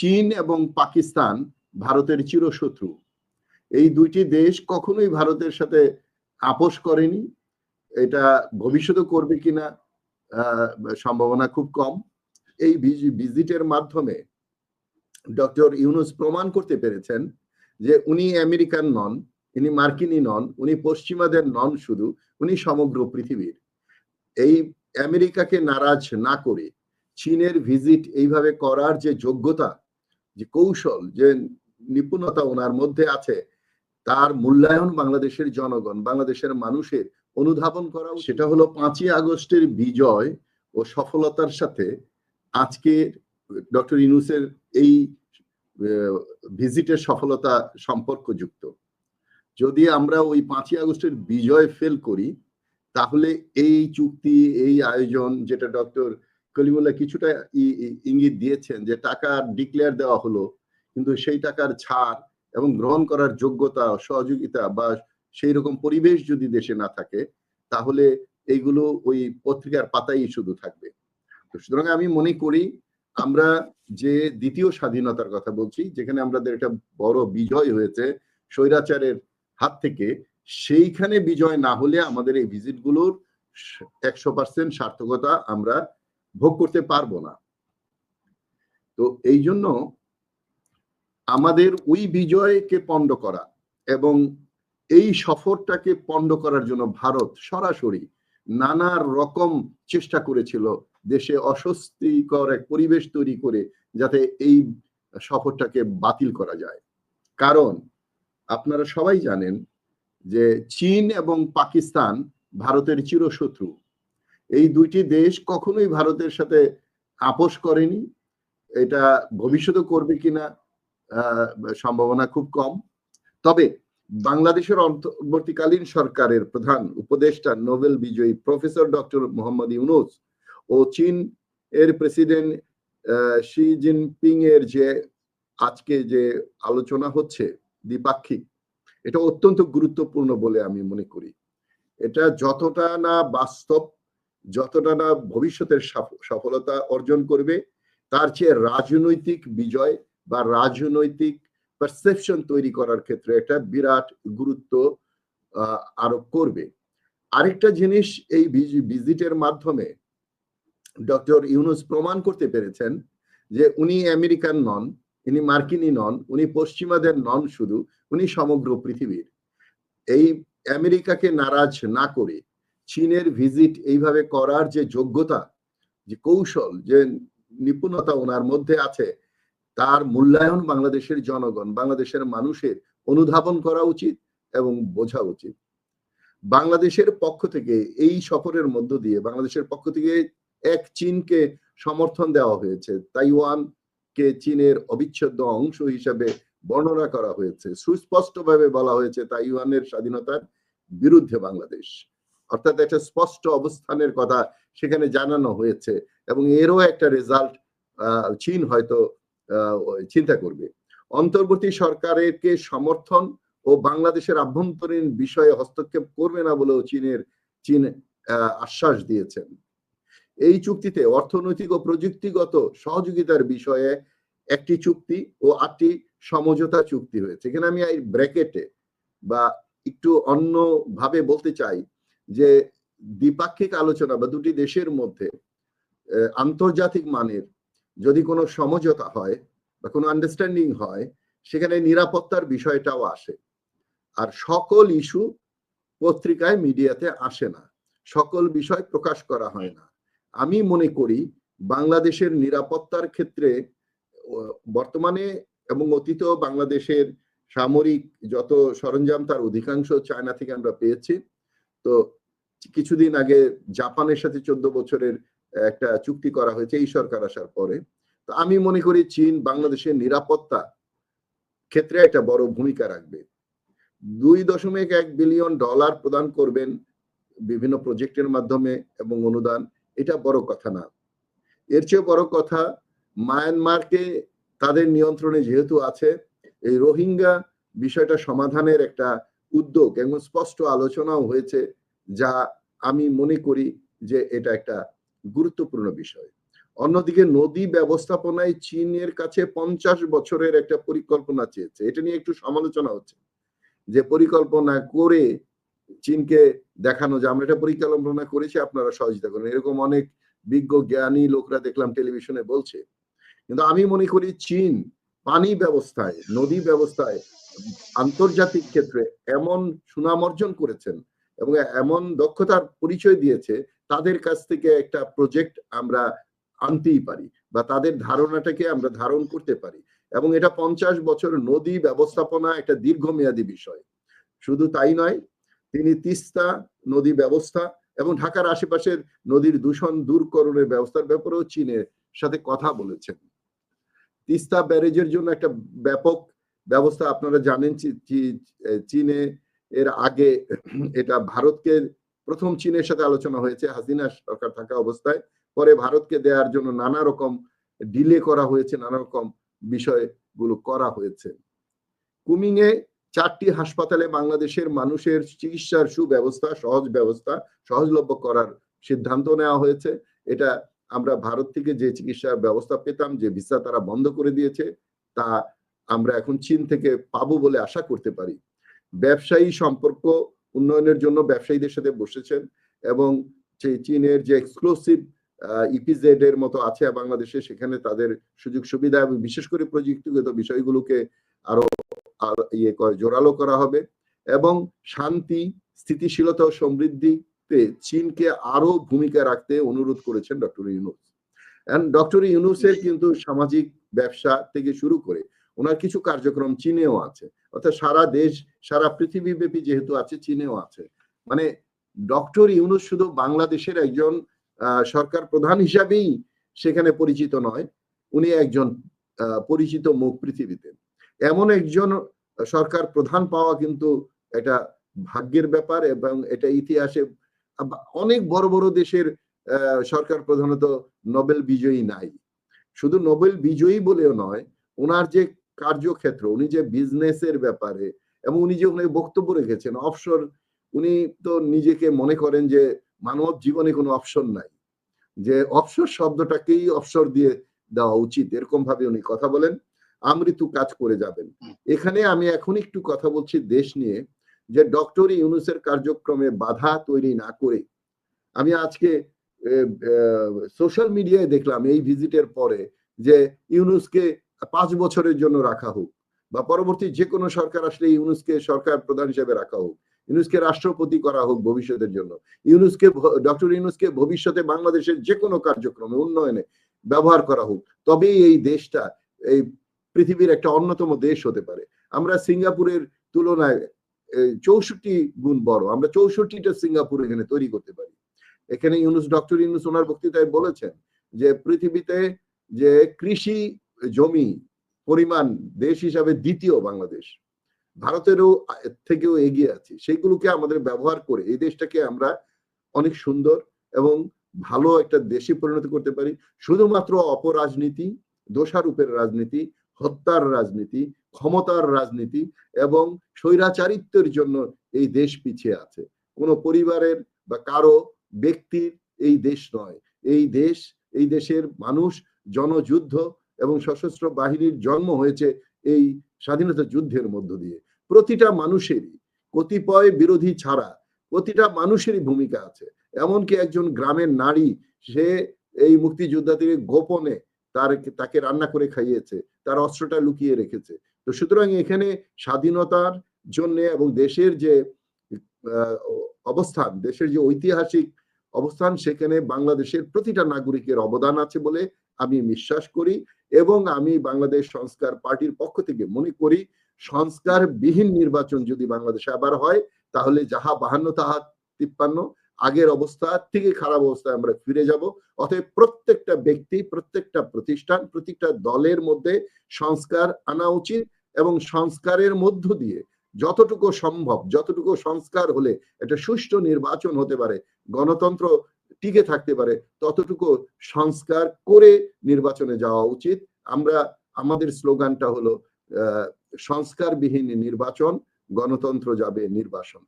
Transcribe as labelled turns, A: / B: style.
A: চীন এবং পাকিস্তান ভারতের চিরশত্রু। এই দুইটি দেশ কখনোই ভারতের সাথে আপোষ করেনি। এটা ভবিষ্যতে করবে কিনা সম্ভাবনা খুব কম। এই ভিজিটের মাধ্যমে ডক্টর ইউনুস প্রমাণ করতে পেরেছেন যে উনি আমেরিকান নন, ইনি মার্কিনী নন, উনি পশ্চিমাদের নন শুধু, উনি সমগ্র পৃথিবীর। এই আমেরিকাকে নারাজ না করে চীনের ভিজিট এইভাবে করার যে যোগ্যতা যে কৌশল, যে নিপুণতা ওনার মধ্যে আছে, তার মূল্যায়ন বাংলাদেশের জনগণ, বাংলাদেশের মানুষের অনুধাবন করা সেটা হলো পাঁচই আগস্টের বিজয় ও সফলতার সাথে আজকে ডক্টর ইনুসের এই ভিজিটের সফলতা সম্পর্কযুক্ত। যদি আমরা ওই পাঁচই আগস্টের বিজয় ফেল করি, তাহলে এই চুক্তি, এই আয়োজন যেটা ডক্টর কলিমুল্লাহ কিছুটা ইঙ্গিত দিয়েছেন যে টাকা ডিক্লেয়ার দেওয়া হলো, কিন্তু সেই টাকার ছাড় এবং গ্রহণ করার যোগ্যতা, সহযোগিতা বা সেই রকম পরিবেশ যদি দেশে না থাকে, তাহলে এইগুলো ওই পত্রিকার পাতাই শুধু থাকবে। সুতরাং আমি মনে করি আমরা যে দ্বিতীয় স্বাধীনতার কথা বলছি, যেখানে আমাদের একটা বড় বিজয় হয়েছে স্বৈরাচারের হাত থেকে, সেইখানে বিজয় না হলে আমাদের এই ভিজিটগুলোর একশো পার্সেন্ট সার্থকতা আমরা ভোগ করতে পারব না। তো এই জন্য আমাদের ওই বিজয়কে পণ্ড করা এবং এই সফরটাকে পণ্ড করার জন্য ভারত সরাসরি নানা রকম চেষ্টা করেছিল দেশে অস্বস্তিকর এক পরিবেশ তৈরি করে যাতে এই সফরটাকে বাতিল করা যায়। কারণ আপনারা সবাই জানেন যে চীন এবং পাকিস্তান ভারতের চিরশত্রু। এই দুইটি দেশ কখনোই ভারতের সাথে আপোষ করেনি। এটা ভবিষ্যতে করবে কিনা সম্ভাবনা খুব কম। তবে বাংলাদেশের অন্তর্বর্তীকালীন সরকারের প্রধান উপদেষ্টা, নোবেল বিজয়ী প্রফেসর ডক্টর মোহাম্মদ ইউনুস ও চীন এর প্রেসিডেন্ট শি জিনপিং এর যে আজকে যে আলোচনা হচ্ছে দ্বিপাক্ষিক, এটা অত্যন্ত গুরুত্বপূর্ণ বলে আমি মনে করি। এটা যতটা না বাস্তব যতটা না ভবিষ্যতের সফলতা অর্জন করবে, তার চেয়ে রাজনৈতিক বিজয় বা রাজনৈতিক পারসেপশন তৈরি করার ক্ষেত্রে একটা বিরাট গুরুত্ব আরোপ করবে। আরেকটা জিনিস এই ভিজিটের মাধ্যমে ডক্টর ইউনুস প্রমাণ করতে পেরেছেন যে উনি আমেরিকান নন, ইনি মার্কিনী নন, উনি পশ্চিমাদের নন শুধু, উনি সমগ্র পৃথিবীর। এই আমেরিকাকে নারাজ না করে চীনের ভিজিট এইভাবে করার যে যোগ্যতা, যে কৌশল, যে নিপুণতা ওনার মধ্যে আছে, তার মূল্যায়ন বাংলাদেশের জনগণ, বাংলাদেশের মানুষের অনুধাবন করা উচিত এবং বোঝা উচিত। বাংলাদেশের পক্ষ থেকে এই সফরের মধ্য দিয়ে, বাংলাদেশের পক্ষ থেকে এক চীনকে সমর্থন দেওয়া হয়েছে। তাইওয়ান কে চীনের অবিচ্ছেদ্য অংশ হিসেবে বর্ণনা করা হয়েছে। সুস্পষ্টভাবে বলা হয়েছে তাইওয়ানের স্বাধীনতার বিরুদ্ধে বাংলাদেশ। অর্থাৎ একটা স্পষ্ট অবস্থানের কথা সেখানে জানানো হয়েছে এবং এরও একটা রেজাল্ট চীন হয়তো চিন্তা করবে। অন্তর্বর্তী সরকারকে সমর্থন ও বাংলাদেশের আভ্যন্তরীণ বিষয়ে হস্তক্ষেপ করবে না বলেও চীনের, চীন আশ্বাস দিয়েছেন। এই চুক্তিতে অর্থনৈতিক ও প্রযুক্তিগত সহযোগিতার বিষয়ে একটি চুক্তি ও আটটি সমঝোতা চুক্তি হয়েছে। এখানে আমি এই ব্র্যাকেটে বা একটু অন্য ভাবে বলতে চাই যে দ্বিপাক্ষিক আলোচনা বা দুটি দেশের মধ্যে আন্তর্জাতিক মানের যদি কোনো সমঝোতা হয় বা কোনো আন্ডারস্ট্যান্ডিং হয়, সেখানে নিরাপত্তার বিষয়টাও আসে। আর সকল ইস্যু পত্রিকায়, মিডিয়াতে আসে না। সকল বিষয় প্রকাশ করা হয় না। আমি মনে করি বাংলাদেশের নিরাপত্তার ক্ষেত্রে বর্তমানে এবং অতীতেও বাংলাদেশের সামরিক যত সরঞ্জাম, তার অধিকাংশ চায়না থেকে আমরা পেয়েছি। তো কিছুদিন আগে জাপানের সাথে চোদ্দ বছরের একটা চুক্তি করা হয়েছে, এই সরকার আসার পরে। তো আমি মনে করি চীন বাংলাদেশের নিরাপত্তা ক্ষেত্রে একটা বড় ভূমিকা রাখবে। দুই দশমিক এক বিলিয়ন ডলার প্রদান করবেন বিভিন্ন প্রজেক্টের মাধ্যমে এবং অনুদান, এটা বড় কথা না। এর চেয়ে বড় কথা, মায়ানমারকে তাদের নিয়ন্ত্রণে যেহেতু আছে, এই রোহিঙ্গা বিষয়টা সমাধানের একটা উদ্যোগ এবং স্পষ্ট আলোচনাও হয়েছে যা আমি মনে করি যে এটা একটা গুরুত্বপূর্ণ বিষয়। অন্যদিকে নদী ব্যবস্থাপনায় চীনের কাছে পঞ্চাশ বছরের একটা পরিকল্পনা চেয়েছে। এটা নিয়ে একটু সমালোচনা হচ্ছে। যে পরিকল্পনা করে চীনকে দেখানো যে আমরা এটা পরিকল্পনা করেছি, আপনারা সহযোগিতা করেন। এরকম অনেক বিজ্ঞ, জ্ঞানী লোকরা দেখলাম টেলিভিশনে বলছে। কিন্তু আমি মনে করি চীন পানি ব্যবস্থায়, নদী ব্যবস্থায় আন্তর্জাতিক ক্ষেত্রে এমন সুনাম অর্জন করেছেন এবং এমন দক্ষতার পরিচয় দিয়েছে, তাদের কাছ থেকে একটা প্রজেক্ট আমরা আনতেই পারি বা তাদের ধারণাটাকে আমরা ধারণ করতে পারি। এবং এটা পঞ্চাশ বছর নদী ব্যবস্থাপনা একটা দীর্ঘমেয়াদী বিষয়। শুধু তাই নয়, তিনি তিস্তা নদী ব্যবস্থা এবং ঢাকার আশেপাশের নদীর দূষণ দূরকরণের ব্যবস্থার ব্যাপারেও চীনের সাথে কথা বলেছেন। তিস্তা ব্যারেজের জন্য একটা ব্যাপক ব্যবস্থা আপনারা জানেন চীনে এর আগে এটা ভারতকে প্রথম চীনের সাথে আলোচনা হয়েছে, হাসিনা সরকার থাকা অবস্থায়। পরে ভারতকে দেওয়ার জন্য নানা রকম ডিলে করা হয়েছে, নানা রকম বিষয়গুলো করা হয়েছে। কুমিং এ চারটি হাসপাতালে বাংলাদেশের মানুষের চিকিৎসার সুব্যবস্থা, সহজ ব্যবস্থা, সহজলভ্য করার সিদ্ধান্ত নেওয়া হয়েছে। এটা আমরা ভারত থেকে যে চিকিৎসার ব্যবস্থা পেতাম, যে ভিসা তারা বন্ধ করে দিয়েছে, তা আমরা এখন চীন থেকে পাবো বলে আশা করতে পারি। ব্যবসায়ী সম্পর্ক উন্নয়নের জন্য ব্যবসায়ীদের সাথে বসেছেন এবং চীনের যে এক্সক্লুসিভ ইপিজেড এর মতো আছে বাংলাদেশে, সেখানে তাদের সুযোগ সুবিধা এবং বিশেষ করে প্রযুক্তিগত বিষয়গুলোকে আরও ইয়ে জোরালো করা হবে এবং শান্তি, স্থিতিশীলতা ও সমৃদ্ধিতে চীনকে আরও ভূমিকা রাখতে অনুরোধ করেছেন ডক্টর ইউনুস। ডক্টর ইউনুসের কিন্তু সামাজিক ব্যবসা থেকে শুরু করে ওনার কিছু কার্যক্রম চীনেও আছে। অর্থাৎ সারা দেশ, সারা পৃথিবী ব্যাপী যেহেতু আছে, চীনেও আছে। মানে ডক্টর ইউনুস শুধু বাংলাদেশের একজন সরকার প্রধান হিসাবেই সেখানে পরিচিত নয়, উনি একজন পরিচিত মুখ পৃথিবীতে। এমন একজন সরকার প্রধান পাওয়া কিন্তু এটা ভাগ্যের ব্যাপার এবং এটা ইতিহাসে অনেক বড় বড় দেশের সরকার প্রধানত নোবেল বিজয়ী নাই। শুধু নোবেল বিজয়ী বলেও নয়, ওনার যে কার্যক্ষেত্র, উনি যে বিজনেসের ব্যাপারে এবং উনি যে উনি বক্তব্য রেখেছেন অবসর উনি তো নিজেকে মনে করেন যে মানব জীবনে কোনো অপশন নাই। যে অবসর শব্দটাকেই অবসর দিয়ে দেওয়া উচিত এরকম ভাবে উনি কথা বলেন, আমৃত্যু কাজ করে যাবেন। এখানে আমি এখন একটু কথা বলছি দেশ নিয়ে, যে ডক্টর ইউনুসের কার্যক্রমে বাধা তৈরি না করে, আমি আজকে সোশ্যাল মিডিয়ায় দেখলাম এই ভিজিটের পরে যে ইউনুসকে পাঁচ বছরের জন্য রাখা হোক বা পরবর্তী যে কোনো সরকার আসলে ইউনুসকে সরকার প্রধান হিসেবে রাখা হোক, ইউনুসকে রাষ্ট্রপতি করা হোক ভবিষ্যতের জন্য। ইউনুসকে ডক্টর ইউনুসকে ভবিষ্যতে বাংলাদেশের যে কোনো কার্যক্রমে, উন্নয়নে ব্যবহার করা হোক, তবেই এই দেশটা, এই পৃথিবীর একটা অন্যতম দেশ হতে পারে। আমরা সিঙ্গাপুরের তুলনায় চৌষট্টি গুণ বড়, আমরা চৌষট্টিটা সিঙ্গাপুর এখানে তৈরি করতে পারি। এখানে ইউনুস, ডক্টর ইউনুস ওনার বক্তৃতায় বলেছেন যে পৃথিবীতে যে কৃষি জমি পরিমাণ দেশ হিসাবে দ্বিতীয় বাংলাদেশ। ভারতেরও থেকেও এগিয়ে আছে। সেইগুলোকে আমাদের ব্যবহার করে এই দেশটাকে আমরা অনেক সুন্দর এবং ভালো একটা দেশে পরিণত করতে পারি। শুধুমাত্র অপরাজনীতি, দোষারূপের রাজনীতি, হত্যার রাজনীতি, ক্ষমতার রাজনীতি এবং স্বৈরাচারিত্বের জন্য এই দেশ পিছিয়ে আছে। কোনো পরিবারের বা কারও ব্যক্তির এই দেশ নয়। এই দেশ, এই দেশের মানুষ, জনযুদ্ধ এবং সশস্ত্র বাহিনীর জন্ম হয়েছে এই স্বাধীনতা যুদ্ধের মধ্য দিয়ে। প্রতিটা মানুষেরই কতিপয় বিরোধী ছাড়া প্রতিটা মানুষেরই ভূমিকা আছে। এমনকি একজন গ্রামের নারী, সে এই মুক্তিযোদ্ধা থেকে গোপনে তার তাকে রান্না করে খাইয়েছে, তার অস্ত্রটা লুকিয়ে রেখেছে। তো সুতরাং এখানে স্বাধীনতার জন্য এবং দেশের যে অবস্থান, দেশের যে ঐতিহাসিক অবস্থান, সেখানে বাংলাদেশের প্রতিটা নাগরিকের অবদান আছে বলে আমি বিশ্বাস করি এবং আমি বাংলাদেশ সংস্কার পার্টির পক্ষ থেকে মনে করি সংস্কার বিহীন নির্বাচন যদি বাংলাদেশে আবার হয়, তাহলে যাহা বাহান্ন, তাহা তিপ্পান্ন, আগের অবস্থা থেকে খারাপ অবস্থায় আমরা ফিরে যাব। অতএব প্রত্যেকটা ব্যক্তি, প্রত্যেকটা প্রতিষ্ঠান প্রত্যেকটা দলের মধ্যে সংস্কার আনা উচিত এবং সংস্কারের মধ্য দিয়ে যতটুকু সম্ভব, যতটুকু সংস্কার হলে একটা সুষ্ঠু নির্বাচন হতে পারে। গণতন্ত্র টিকে থাকতে পারে, ততটুকু সংস্কার করে নির্বাচনে যাওয়া উচিত। আমরা, আমাদের স্লোগানটা হলো সংস্কারবিহীন নির্বাচন, গণতন্ত্র যাবে নির্বাসন।